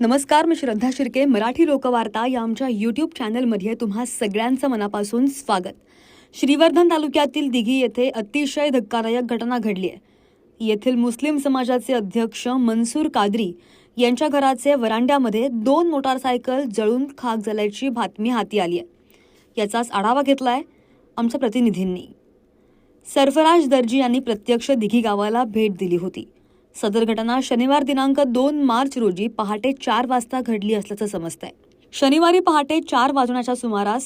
नमस्कार मी श्रद्धा शिर्के मराठी लोकवार्ता या आमच्या यूट्यूब चॅनलमध्ये तुम्हा सगळ्यांचं मनापासून स्वागत. श्रीवर्धन तालुक्यातील दिघी येथे अतिशय धक्कादायक घटना घडली आहे. येथील मुस्लिम समाजाचे अध्यक्ष मनसूर कादरी यांच्या घराचे वरांड्यामध्ये दोन मोटारसायकल जळून खाक झाल्याची बातमी हाती आली आहे. याचाच आढावा घेतला आहे आमच्या प्रतिनिधींनी. सरफराज दर्जी यांनी प्रत्यक्ष दिघी गावाला भेट दिली होती. सदर घटना शनिवार दिनांक दोन मार्च रोजी पहाटे चार वाजता घडली असल्याचं समजतंय. शनिवारी पहाटे चार वाजण्याच्या सुमारास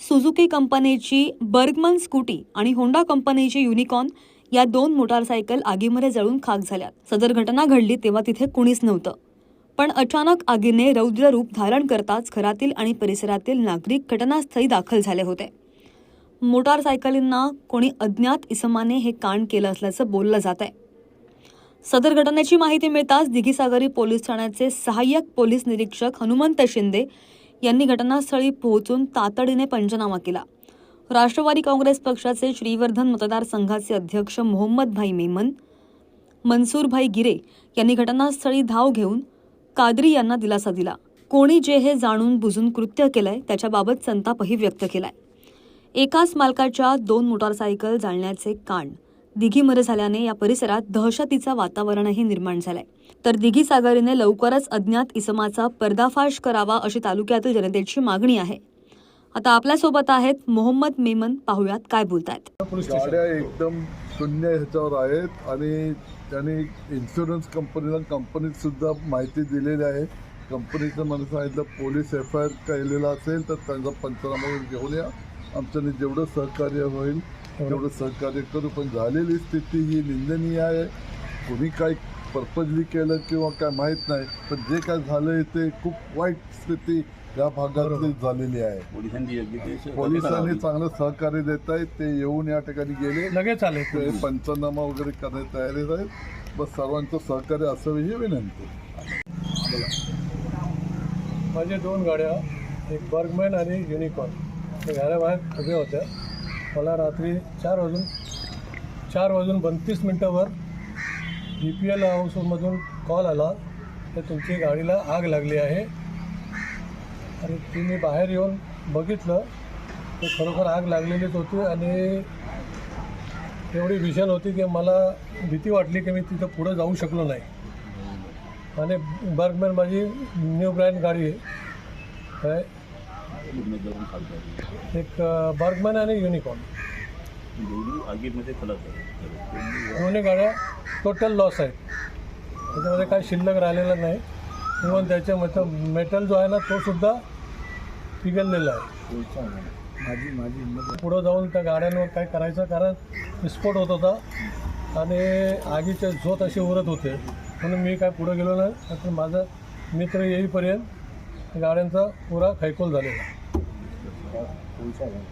सुझुकी कंपनीची बर्गमन स्कूटी आणि होंडा कंपनीची युनिकॉर्न या दोन मोटारसायकल आगीमध्ये जळून खाक झाल्यात. सदर घटना घडली तेव्हा तिथे कुणीच नव्हतं. पण अचानक आगीने रौद्र रूप धारण करताच घरातील आणि परिसरातील नागरिक घटनास्थळी दाखल झाले होते. मोटारसायकलींना कोणी अज्ञात इसमाने हे कांड केलं असल्याचं बोललं जात आहे सदर घटनेची माहिती मिळताच दिघीसागरी पोलीस ठाण्याचे सहाय्यक पोलीस निरीक्षक हनुमंत शिंदे यांनी घटनास्थळी पोहोचून तातडीने पंचनामा केला. राष्ट्रवादी काँग्रेस पक्षाचे श्रीवर्धन मतदारसंघाचे अध्यक्ष मोहम्मद भाई मेमन मनसूरभाई गिरे यांनी घटनास्थळी धाव घेऊन कादरी यांना दिलासा दिला. कोणी जे हे जाणून बुजून कृत्य केलंय त्याच्याबाबत संतापही व्यक्त केलाय. एकाच मालकाच्या दोन मोटारसायकल जाळण्याचे कांड दिघीमध्ये झाल्याने या परिसरात दहशतीचं वातावरणही निर्माण झालंय. तर दिघी सागरीने लवकरच अज्ञात इसमाचा पर्दाफाश करावा अशी तालुक्यातील जनतेची मागणी आहे. आता आपल्यासोबत आहेत मोहम्मद मेमन. पाहुयात काय बोलतायत. गाड्या एकदम शून्य ह्याच्यावर आहेत आणि त्यांनी इन्शुरन्स कंपनीला कंपनीत सुद्धा माहिती दिलेली आहे. कंपनीचं मला सांगितलं पोलीस एफ आय आर केलेला असेल तर त्यांचा पंचनामा घेऊन या. आमच्याने जेवढं सहकार्य होईल तेवढं सहकार्य करू पण झालेली स्थिती ही निंदनीय आहे. कोणी काय पर्पजली केलं किंवा काय माहीत नाही पण जे काय झालं ते खूप वाईट स्थिती या भागातली झालेली आहे. पोलिसांनी चांगलं सहकार्य देत आहेत ते येऊन या ठिकाणी गेले. लगेच आले ते पंचनामा वगैरे करण्यात तयारीत आहेत. बस सर्वांचं सहकार्य असावी ही विनंती. माझे दोन गाड्या एक बर्गमॅन आणि युनिकॉर्न घराबाहेर उभ्या होत्या. मला रात्री चार वाजून चार वाजून बत्तीस मिनटावर बी पी एल हाऊसमधून कॉल आला. तर तुमची गाडीला आग लागली आहे. आणि ती मी बाहेर येऊन बघितलं. तर खरोखर आग लागलेलीच होती आणि एवढी भीषण होती की मला भीती वाटली की मी तिथं पुढं जाऊ शकलो नाही. आणि बर्गमॅन माझी न्यू ब्रँड गाडी आहे पूर्ण जळून खाक झाली एक बर्गमॅन आणि युनिकॉर्न दोन्ही आगीमध्ये खलास झाले दोन्ही गाड्या टोटल लॉस आहेत. त्याच्यामध्ये काही शिल्लक राहिलेलं नाही. इवन त्याच्यामध्ये मेटल जो आहे ना तो सुद्धा पिघललेला आहे. पुढं जाऊन त्या गाड्यांवर काय करायचं कारण विस्फोट होत होता. आणि आगीचे झोत असे उरत होते. म्हणून मी काय पुढं गेलो नाही. तर माझा मित्र येईपर्यंत गाड्यांचा पुरा खैकोल झालेला 条，不会。